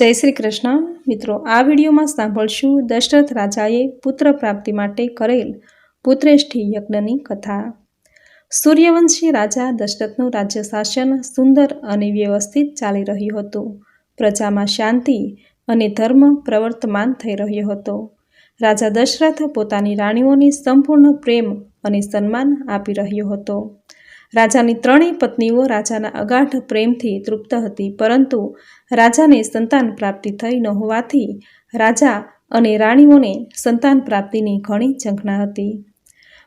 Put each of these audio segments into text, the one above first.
જય શ્રી કૃષ્ણ. મિત્રો, આ વિડીયોમાં સાંભળશું દશરથ રાજાએ પુત્ર પ્રાપ્તિ માટે કરેલ પુત્રેષ્ઠી યજ્ઞની કથા. સૂર્યવંશી રાજા દશરથનું રાજ્ય શાસન સુંદર અને વ્યવસ્થિત ચાલી રહ્યું હતું. પ્રજામાં શાંતિ અને ધર્મ પ્રવર્તમાન થઈ રહ્યો હતો. રાજા દશરથ પોતાની રાણીઓની સંપૂર્ણ પ્રેમ અને સન્માન આપી રહ્યો હતો. રાજાની ત્રણેય પત્નીઓ રાજાના અગાઢ પ્રેમથી તૃપ્ત હતી, પરંતુ રાજાને સંતાન પ્રાપ્તિ થઈ ન હોવાથી રાજા અને રાણીઓને સંતાન પ્રાપ્તિની ઘણી ઝંખના હતી.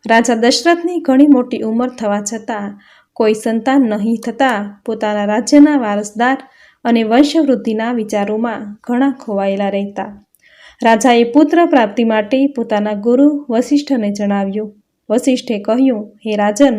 રાજા દશરથની ઘણી મોટી ઉંમર થવા છતાં કોઈ સંતાન નહીં થતાં પોતાના રાજ્યના વારસદાર અને વંશવૃદ્ધિના વિચારોમાં ઘણા ખોવાયેલા રહેતા. રાજાએ પુત્ર પ્રાપ્તિ માટે પોતાના ગુરુ વશિષ્ઠને જણાવ્યું. વશિષ્ઠે કહ્યું, હે રાજન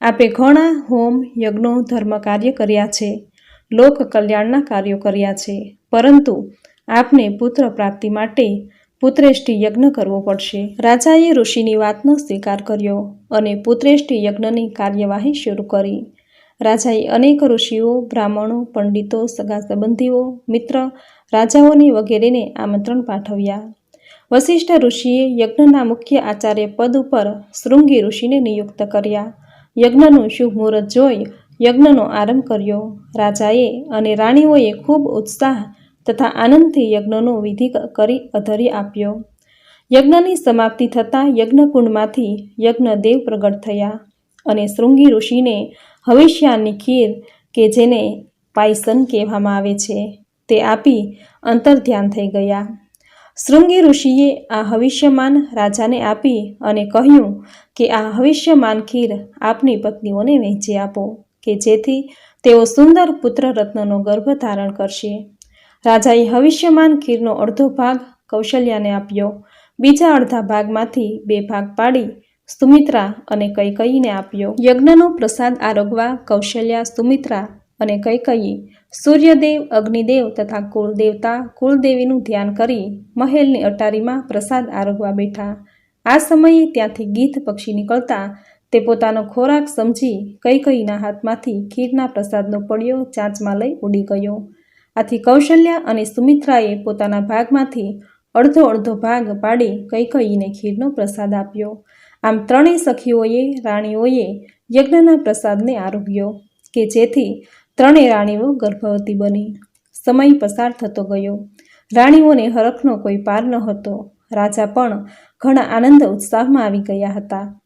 આપે ઘણા હોમ, યજ્ઞો ધર્મ કાર્ય કર્યા છે. લોક કલ્યાણના કાર્યો કર્યા છે. પરંતુ આપને પુત્ર પ્રાપ્તિ માટે પુત્રેષ્ઠી યજ્ઞ કરવો પડશે. રાજાએ ઋષિની વાતનો સ્વીકાર કર્યો અને પુત્રેષ્ઠી યજ્ઞની કાર્યવાહી શરૂ કરી. રાજાએ અનેક ઋષિઓ, બ્રાહ્મણો, પંડિતો, સગા સંબંધીઓ, મિત્ર, રાજાઓની વગેરેને આમંત્રણ પાઠવ્યા. વશિષ્ઠ ઋષિએ યજ્ઞના મુખ્ય આચાર્ય પદ ઉપર શૃંગી ઋષિને નિયુક્ત કર્યા. યજ્ઞનું શુભ મુહૂર્ત જોઈ યજ્ઞનો આરંભ કર્યો. રાજાએ અને રાણીઓએ ખૂબ ઉત્સાહ તથા આનંદથી યજ્ઞનો વિધિ કરી અધરી આપ્યો. યજ્ઞની સમાપ્તિ થતાં યજ્ઞકુંડમાંથી યજ્ઞદેવ પ્રગટ થયા અને શૃંગી ઋષિને હવિષ્યાની ખીર કે જેને પાયસન કહેવામાં આવે છે, તે આપી અંતર્ધ્યાન થઈ ગયા. શૃંગી ઋષિએ આ હવિષ્યમાન રાજાને આપી અને કહ્યું કે આ હવિષ્યમાન ખીર આપની પત્નીઓને વહેંચી આપો, કે જેથી તેઓ સુંદર પુત્ર રત્નનો ગર્ભ ધારણ કરશે. રાજાએ હવિષ્યમાન ખીરનો અડધો ભાગ કૌશલ્યાને આપ્યો, બીજા અડધા ભાગમાંથી બે ભાગ પાડી, સુમિત્રા અને કૈકઈને આપ્યો. યજ્ઞનો પ્રસાદ આરોગવા કૌશલ્યા, સુમિત્રા અને કૈકયી સૂર્યદેવ, અગ્નિદેવ તથા કુળદેવતા, કુળદેવીનું ધ્યાન કરી મહેલની અટારીમાં પ્રસાદ આરોગવા બેઠા. આ સમયે ત્યાંથી ગીધ પક્ષી નીકળતા તે પોતાનો ખોરાક સમજી કૈકયીના હાથમાંથી ખીરના પ્રસાદનો પડ્યો ચાંચમાં લઈ ઉડી ગયો. આથી કૌશલ્યા અને સુમિત્રાએ પોતાના ભાગમાંથી અડધો અડધો ભાગ પાડી કૈકયીને ખીરનો પ્રસાદ આપ્યો. આમ ત્રણેય સખીઓએ, રાણીઓએ યજ્ઞના પ્રસાદને આરોગ્યો, કે જેથી ત્રણેય રાણીઓ ગર્ભવતી બની. સમય પસાર થતો ગયો. રાણીઓને હરખનો કોઈ પાર ન હતો. રાજા પણ ઘણા આનંદ ઉત્સાહમાં આવી ગયા હતા.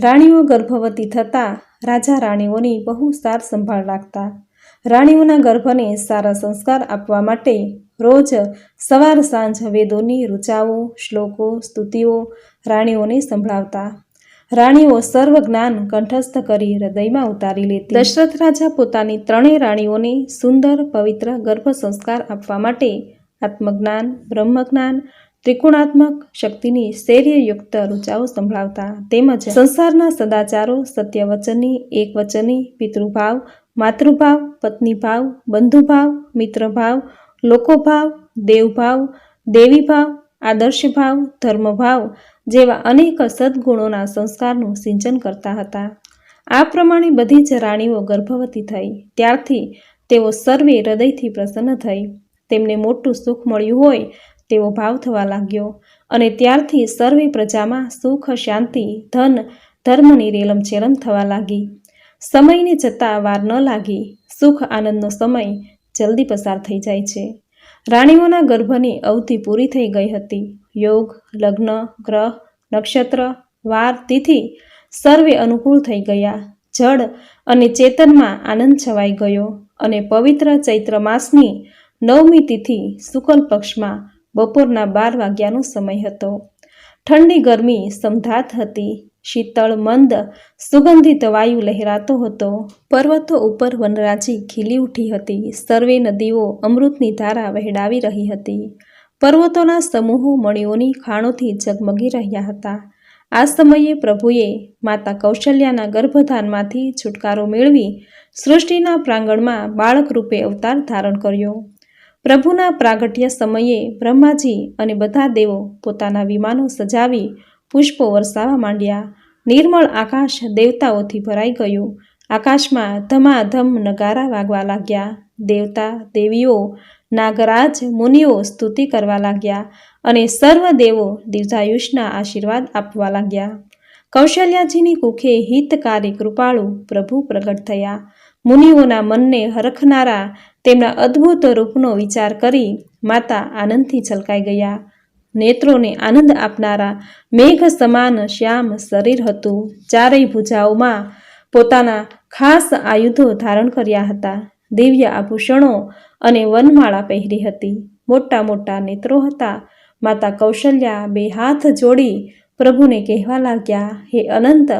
રાણીઓ ગર્ભવતી થતાં રાજા રાણીઓની બહુ સાર સંભાળ રાખતા. રાણીઓના ગર્ભને સારા સંસ્કાર આપવા માટે રોજ સવાર સાંજ વેદોની ઋચાઓ શ્લોકો, સ્તુતિઓ રાણીઓને સંભળાવતા. રાણીઓ સર્વ જ્ઞાન કંઠસ્થ કરી હૃદયમાં ઉતારી લેતી. દશરથ રાજા પોતાની ત્રણેય રાણીઓને સુંદર, પવિત્ર, ગર્ભ સંસ્કાર આપવા માટે આત્મજ્ઞાન, બ્રહ્મજ્ઞાન, ત્રિકોણાત્મક શક્તિની શૈર્યયુક્ત રૂચાઓ સંભળાવતા તેમજ સંસારના સદાચારો સત્યવચની એકવચની, પિતૃભાવ, માતૃભાવ, પત્નીભાવ, બંધુભાવ, મિત્રભાવ, લોકોભાવ, દેવભાવ, દેવીભાવ, આદર્શભાવ, ધર્મભાવ જેવા અનેક સદ્ગુણોના સંસ્કારનું સિંચન કરતા હતા. આ પ્રમાણે બધી જ રાણીઓ ગર્ભવતી થઈ. ત્યારથી તેઓ સર્વે હૃદયથી પ્રસન્ન થઈ. તેમને મોટું સુખ મળ્યું હોય તેવો ભાવ થવા લાગ્યો અને ત્યારથી સર્વે પ્રજામાં સુખ, શાંતિ, ધન, ધર્મની રેલમછેલમ થવા લાગી. સમયને જતાં વાર ન લાગી. સુખ, આનંદનો સમય જલ્દી પસાર થઈ જાય છે. રાણીઓના ગર્ભની અવધિ પૂરી થઈ ગઈ હતી. યોગ, લગ્ન, ગ્રહ, નક્ષત્ર, વાર, તિથિ સર્વે અનુકૂળ થઈ ગયા. જળ અને ચેતનમાં આનંદ છવાઈ ગયો અને પવિત્ર ચૈત્ર માસની નવમી તિથિ શુકલ પક્ષમાં બપોરના બાર વાગ્યાનો સમય હતો. ઠંડી ગરમી સમધાત હતી. શીતળ, મંદ, સુગંધિત વાયુ લહેરાતો હતો. પર્વતો ઉપર વનરાજી ખીલી ઉઠી હતી. સર્વે નદીઓ અમૃતની ધારા વહેડાવી રહી હતી. પર્વતોના સમૂહો મણીઓની ખાણોથી ઝગમગી રહ્યા હતા. આ સમયે પ્રભુએ માતા કૌશલ્યાના ગર્ભધાનમાંથી છુટકારો મેળવી સૃષ્ટિના પ્રાંગણમાં બાળક રૂપે અવતાર ધારણ કર્યો. પ્રભુના પ્રાગટ્ય સમયે બ્રહ્માજી અને બધા દેવો પોતાના વિમાનો સજાવી પુષ્પો વરસાવા માંડ્યા. નિર્મળ આકાશ દેવતાઓથી ભરાઈ ગયું. આકાશમાં ધમાધમ નગારા વાગવા લાગ્યા. દેવતા, દેવીઓ નાગરાજ મુનિઓ સ્તુતિ કરવા લાગ્યા અને સર્વ દેવો દીર્ઘાયુષના આશીર્વાદ આપવા લાગ્યા. કૌશલ્યાજીની કુખે હિતકારી કૃપાળુ પ્રભુ પ્રગટ થયા. મુનિઓના મનને હરખનારા તેમના અદ્ભુત રૂપનો વિચાર કરી માતા આનંદથી છલકાઈ ગયા. નેત્રોને આનંદ આપનારા મેઘ સમાન શ્યામ શરીર હતું. ચારેય ભુજાઓમાં પોતાના ખાસ આયુધો ધારણ કર્યા હતા. દિવ્ય આભૂષણો અને વનમાળા પહેરી હતી. મોટા મોટા નેત્રો હતા. માતા કૌશલ્યા બે હાથ જોડી પ્રભુને કહેવા લાગ્યા, હે અનંત,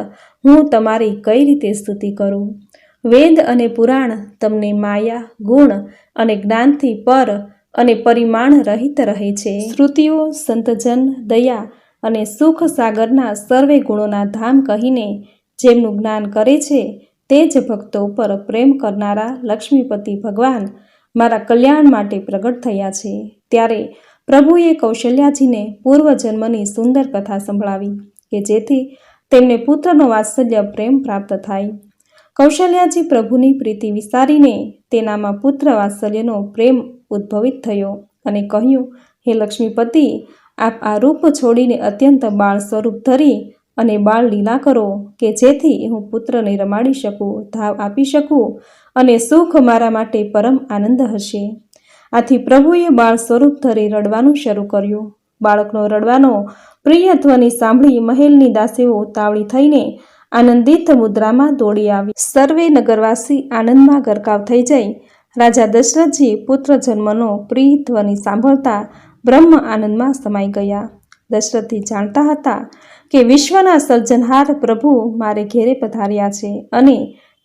હું તમારી કઈ રીતે સ્તુતિ કરું? વેદ અને પુરાણ તમને માયા, ગુણ અને જ્ઞાનથી પર અને પરિમાણ રહિત રહે છે. શ્રુતિઓ, સંતજન, દયા અને સુખ સાગરના સર્વે ગુણોના ધામ કહીને જેમનું જ્ઞાન કરે છે તે જ ભક્તો ઉપર પ્રેમ કરનારા લક્ષ્મીપતિ ભગવાન મારા કલ્યાણ માટે પ્રગટ થયા છે. ત્યારે પ્રભુએ કૌશલ્યાજીને પૂર્વજન્મની સુંદર કથા સંભળાવી કે જેથી તેમને પુત્રનો વાત્સલ્ય પ્રેમ પ્રાપ્ત થાય. કૌશલ્યાજી પ્રભુની પ્રીતિ વિસારીને તેનામાં પુત્ર વાત્સલ્યનો પ્રેમ ઉદ્ભવિત થયો અને કહ્યું, હે લક્ષ્મીપતિ, આપ આ રૂપ છોડીને અત્યંત બાળ સ્વરૂપ ધરી અને બાળ લીલા કરો કે જેથી હું પુત્રને રમાડી શકું, ધાવ આપી શકું અને સુખ મારા માટે પરમ આનંદ હશે. આથી પ્રભુએ બાળ સ્વરૂપ ધરી રડવાનું શરૂ કર્યું. બાળકનો રડવાનો પ્રિય ધ્વનિ સાંભળી મહેલની દાસીઓ ઉતાવળી થઈને આનંદિત મુદ્રામાં દોડી આવી. સર્વે નગરવાસી આનંદમાં ગરકાવ થઈ જઈ રાજા દશરથજી પુત્ર જન્મનો પ્રિય ધ્વનિ સાંભળતા બ્રહ્મ આનંદમાં સમાઈ ગયા. દશરથજી જાણતા હતા કે વિશ્વના સર્જનહાર પ્રભુ મારે ઘેરે પધાર્યા છે અને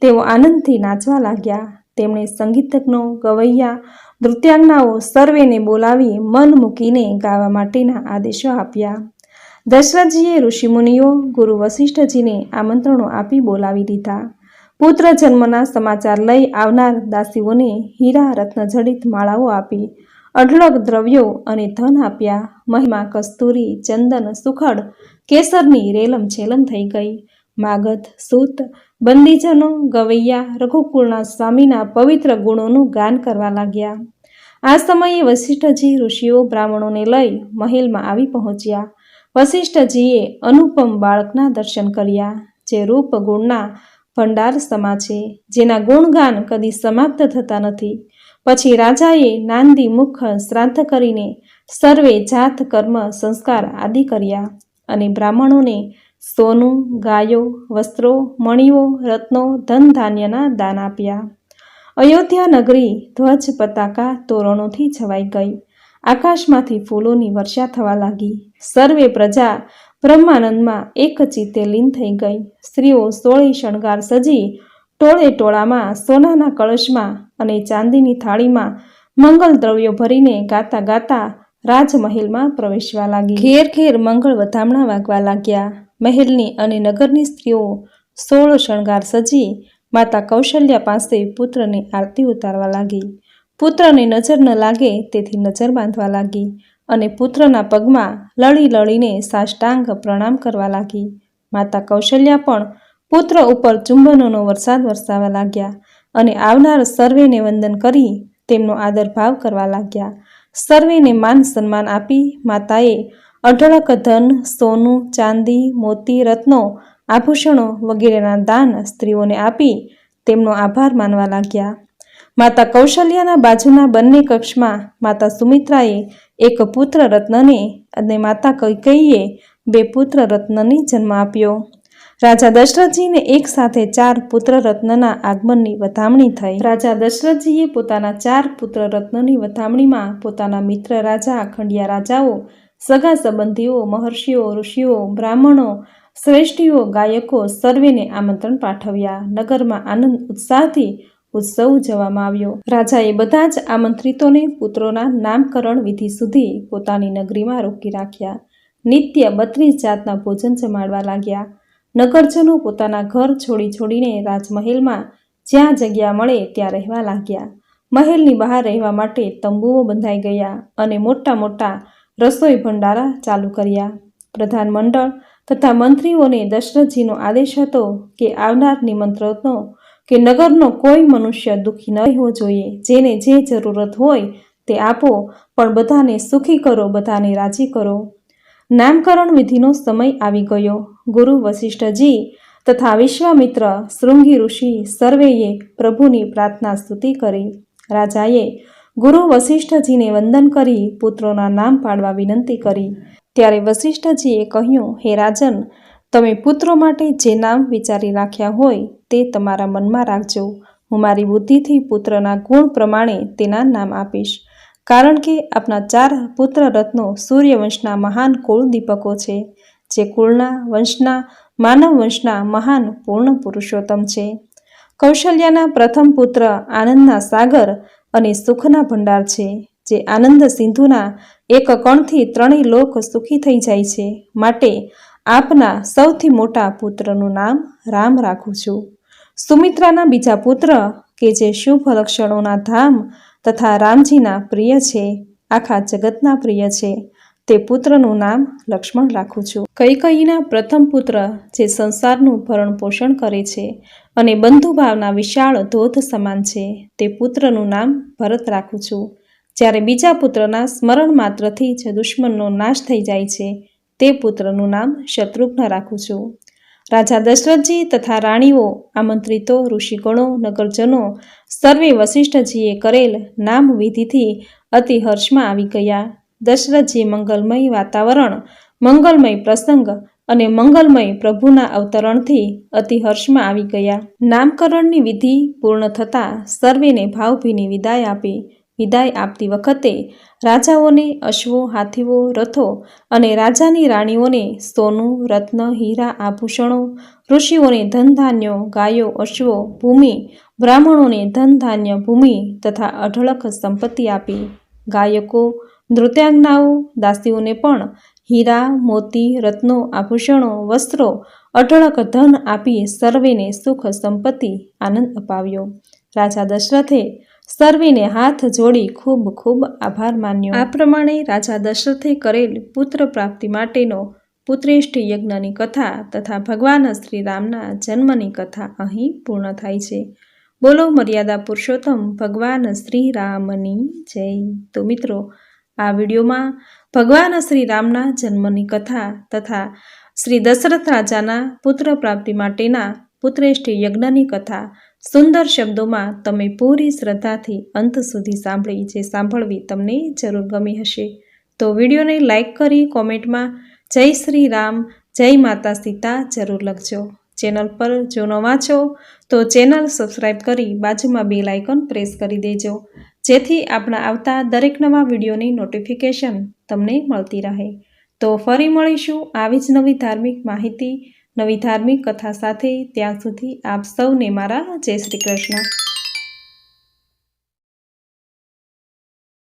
તેઓ આનંદથી નાચવા લાગ્યા. તેમણે સંગીતજ્ઞો, ગવૈયા, નૃત્યાંગનાઓ સર્વેને બોલાવી મન મૂકીને ગાવા માટેના આદેશો આપ્યા. દશરથજીએ ઋષિમુનિઓ, ગુરુ વશિષ્ઠજીને આમંત્રણો આપી બોલાવી દીધા. પુત્ર જન્મના સમાચાર લઈ આવનાર દાસીઓને હીરા રત્નજડિત માળાઓ આપી, અઢળક દ્રવ્યો અને ધન આપ્યા. મહિમા, કસ્તુરી, ચંદન, સુખડ કેસરની રેલમ છેલમ થઈ ગઈ. માગધ, સૂત, બંદીજનો, ગવૈયા, રઘુકુળના સ્વામીના પવિત્ર ગુણોનું ગાન કરવા લાગ્યા. આ સમયે વશિષ્ઠજી ઋષિઓ બ્રાહ્મણોને લઈ મહેલમાં આવી પહોંચ્યા. વશિષ્ઠજીએ અનુપમ બાળકના દર્શન કર્યા, જે રૂપ ગુણના ભંડાર સમા છે, જેના ગુણગાન કદી સમાપ્ત થતા નથી. પછી રાજાએ નાંદી મુખ શ્રાદ્ધ કરીને સર્વે જાત કર્મ સંસ્કાર આદિ કર્યા. અને બ્રાહ્મણોને સોનું, ગાયો, વસ્ત્રો, મણીઓ, રત્નો ધન ધાન્યના દાન આપ્યા. અયોધ્યા નગરી ધ્વજ પતાકા તોરણોથી છવાઈ ગઈ. આકાશમાંથી ફૂલોની વર્ષા થવા લાગી. સર્વે પ્રજા બ્રહ્માનંદમાં એક ચિત્તે લીન થઈ ગઈ. સ્ત્રીઓ સોળે શણગાર સજી, ટોળે ટોળામાં સોનાના કળશમાં અને ચાંદીની થાળીમાં મંગલ દ્રવ્યો ભરીને ગાતા ગાતા રાજમહેલમાં પ્રવેશવા લાગી. ઘેર ઘેર મંગળ વધામણા વાગવા લાગ્યા. મહેલની અને નગરની સ્ત્રીઓ સોળ શણગાર સજી માતા કૌશલ્યા પાસે પુત્રની આરતી ઉતારવા લાગી. પુત્રને નજર ન લાગે તેથી નજર બાંધવા લાગી અને પુત્રના પગમાં લળી લળીને સાષ્ટાંગ પ્રણામ કરવા લાગી. માતા કૌશલ્યા પણ પુત્ર ઉપર ચુંબનોનો વરસાદ વરસાવા લાગ્યા અને આવનાર સર્વેને વંદન કરી તેમનો આદર ભાવ કરવા લાગ્યા. સર્વેને માન સન્માન આપી માતાએ અઢળક ધન, સોનું, ચાંદી, મોતી, રત્નો, આભૂષણો વગેરેના દાન સ્ત્રીઓને આપી તેમનો આભાર માનવા લાગ્યા. માતા કૌશલ્યાના બાજુના બંને કક્ષમાં માતા સુમિત્રાએ એક પુત્ર રત્નને અને માતા કૈકેયીએ બે પુત્ર રત્નને જન્મ આપ્યો. રાજા દશરથજીને એક સાથે ચાર પુત્ર રત્નના આગમનની વધામણી થઈ. રાજા દશરથજીએ પોતાના ચાર પુત્ર રત્નની વધામણીમાં પોતાના મિત્ર રાજા અખંડિયા રાજાઓ, સગા સંબંધીઓ, મહર્ષિઓ, ઋષિઓ, બ્રાહ્મણો, શ્રેષ્ઠીઓ, ગાયકો સર્વેને આમંત્રણ પાઠવ્યા. નગરમાં આનંદ ઉત્સાહથી ઉત્સવ ઉજવવામાં આવ્યો. રાજાએ બધા જ આમંત્રિતોને પુત્રોના નામકરણ વિધિ સુધી પોતાની નગરીમાં રોકી રાખ્યા. નિત્ય બત્રીસ જાતના ભોજન જમાડવા લાગ્યા. નગરજનો પોતાના ઘર છોડી છોડીને રાજમહેલમાં જ્યાં જગ્યા મળે ત્યાં રહેવા લાગ્યા. મહેલની બહાર રહેવા માટે તંબુઓ બંધાઈ ગયા અને મોટા મોટા રસોઈ ભંડારા ચાલુ કર્યા. પ્રધાન મંડળ તથા મંત્રીઓને દશરથજીનો આદેશ હતો કે આવનાર નિમંત્રણનો કે નગરનો કોઈ મનુષ્ય દુઃખી ન રહેવો જોઈએ. જેને જે જરૂરત હોય તે આપો, પણ બધાને સુખી કરો, બધાને રાજી કરો. નામકરણ વિધિનો સમય આવી ગયો. ગુરુ વશિષ્ઠજી તથા વિશ્વામિત્ર શૃંગી ઋષિ સર્વેએ પ્રભુની પ્રાર્થના સ્તુતિ કરી. રાજાએ ગુરુ વશિષ્ઠજીને વંદન કરી પુત્રોના નામ પાડવા વિનંતી કરી. ત્યારે વશિષ્ઠજીએ કહ્યું, હે રાજન, તમે પુત્રો માટે જે નામ વિચારી રાખ્યા હોય તે તમારા મનમાં રાખજો. હું મારી બુદ્ધિથી પુત્રના ગુણ પ્રમાણે તેના નામ આપીશ. કારણ કે આપના ચાર પુત્ર રત્નો સૂર્યવંશના મહાન કુળ દીપકો છે, જે કુળના વંશના, માનવ વંશના મહાન પૂર્ણ પુરુષોત્તમ છે. કૌશલ્યાના પ્રથમ પુત્ર આનંદના સાગર અને સુખના ભંડાર છે, જે આનંદ સિંધુના એક કણથી ત્રણેય લોક સુખી થઈ જાય છે. માટે આપના સૌથી મોટા પુત્રનું નામ રામ રાખું છું. સુમિત્રાના બીજા પુત્ર, કે જે શુભ લક્ષણોના ધામ તથા રામજીના પ્રિય છે, આખા જગતના પ્રિય છે, તે પુત્રનું નામ લક્ષ્મણ રાખું છું. કૈકઈના પ્રથમ પુત્ર જે સંસારનું ભરણ પોષણ કરે છે અને બંધુભાવના વિશાળ ધોધ સમાન છે, તે પુત્રનું નામ ભરત રાખું છું. જ્યારે બીજા પુત્રના સ્મરણ માત્રથી જ દુશ્મનનો નાશ થઈ જાય છે, તે પુત્રનું નામ શત્રુઘ્ન રાખું છું. રાજા દશરથજી તથા રાણીઓ, આમંત્રિતો, ઋષિગણો, નગરજનો, સર્વે વસિષ્ઠજીએ કરેલ નામ વિધિથી અતિ હર્ષમાં આવી ગયા. દશરથજી મંગલમય વાતાવરણ, મંગલમય પ્રસંગ અને મંગલમય પ્રભુના અવતરણથી અતિ હર્ષમાં આવી ગયા. નામકરણની વિધિ પૂર્ણ થતાં સર્વેને ભાવભીની વિદાય આપી. વિદાય આપતી વખતે રાજાઓને અશ્વો, હાથીઓ, રથો અને રાજાની રાણીઓને સોનું, રત્ન, હીરા, આભૂષણો, ઋષિઓને ધનધાન્યો, ગાયો, અશ્વો, ભૂમિ, બ્રાહ્મણોને ધનધાન્ય ભૂમિ તથા અઢળક સંપત્તિ આપી. ગાયકો, નૃત્યાંગનાઓ, દાસીઓને પણ હીરા, મોતી, રત્નો, આભૂષણો, વસ્ત્રો, અઢળક ધન આપી સર્વેને સુખ સંપત્તિ આનંદ અપાવ્યો. રાજા દશરથે સર્વેને હાથ જોડી ખૂબ ખૂબ આભાર માન્યો. આ પ્રમાણે રાજા દશરથે કરેલ પુત્ર પ્રાપ્તિ માટેનો પુત્રેષ્ઠ યજ્ઞની કથા તથા ભગવાન શ્રી રામના જન્મની કથા અહીં પૂર્ણ થાય છે. બોલો મર્યાદા પુરુષોત્તમ, ભગવાન શ્રી રામની જય. તો મિત્રો, આ વિડીયોમાં ભગવાન શ્રી રામના જન્મની કથા તથા શ્રી દશરથ રાજાના પુત્ર પ્રાપ્તિ માટેના પુત્રેષ્ઠ યજ્ઞની કથા સુંદર શબ્દોમાં તમે પૂરી શ્રદ્ધાથી અંત સુધી સાંભળી જે સાંભળવી તમને જરૂર ગમી હશે. તો વિડીયોને લાઈક કરી કોમેન્ટમાં જય શ્રી રામ, જય માતા સીતા જરૂર લખજો. ચેનલ પર જો ન વાંચો તો ચેનલ સબસ્ક્રાઈબ કરી બાજુમાં બે લાઇકન પ્રેસ કરી દેજો. જેથી આપણા આવતા દરેક નવા વિડીયોની નોટિફિકેશન તમને મળતી રહે. તો ફરી મળીશું આવી જ નવી ધાર્મિક માહિતી નવી ધાર્મિક કથા સાથે ત્યાં સુધી આપ સૌને મારા જય શ્રી કૃષ્ણ.